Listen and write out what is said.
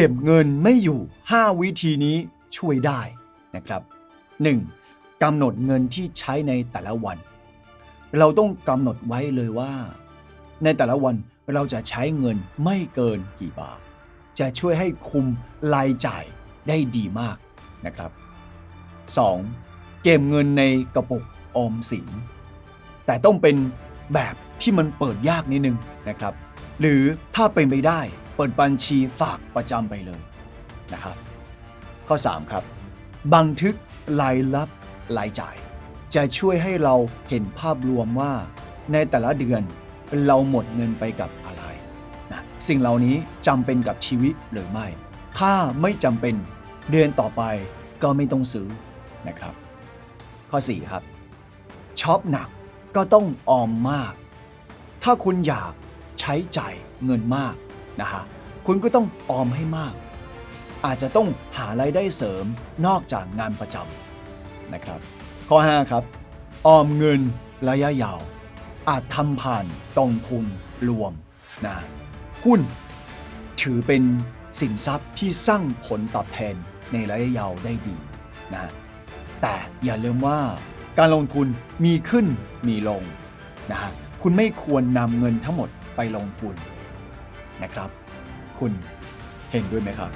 เก็บเงินไม่อยู่ 5 วิธีนี้ช่วยได้นะครับ 1. กำหนดเงินที่ใช้ในแต่ละวัน เราต้องกำหนดไว้เลยว่า ในแต่ละวันเราจะใช้เงินไม่เกินกี่บาท จะช่วยให้คุมรายจ่ายได้ดีมากนะครับ 2. เก็บเงินในกระปุกออมสิน แต่ต้องเป็นแบบที่มันเปิดยากนิดนึงนะครับ หรือถ้าเป็นไปได้ เปิดบัญชีฝากประจำไปเลยนะครับ ข้อ 3 ครับ บันทึกรายรับรายจ่าย จะช่วยให้เราเห็นภาพรวมว่า ในแต่ละเดือนเราหมดเงินไปกับอะไรนะสิ่งเหล่านี้จำเป็นกับชีวิตหรือไม่ ถ้าไม่จำเป็นเดือนต่อไปก็ไม่ต้องซื้อนะครับ ข้อ 4 ครับช็อปหนักก็ต้องออมมาก ถ้าคุณอยากใช้จ่ายเงินมากนะฮะ คุณก็ต้องออมให้มาก อาจจะต้องหารายได้เสริมนอกจากงานประจำนะครับ ข้อ 5 ครับ ออมเงินระยะยาว อาจทำผ่านกองทุนรวมนะหุ้น ถือเป็นสินทรัพย์ที่สร้างผลตอบแทนในระยะยาวได้ดีนะแต่อย่าลืมว่าการลงทุนมีขึ้นมีลงนะฮะคุณไม่ควรนำเงินทั้งหมดไปลงทุนนะครับ คุณเห็นด้วยไหมครับ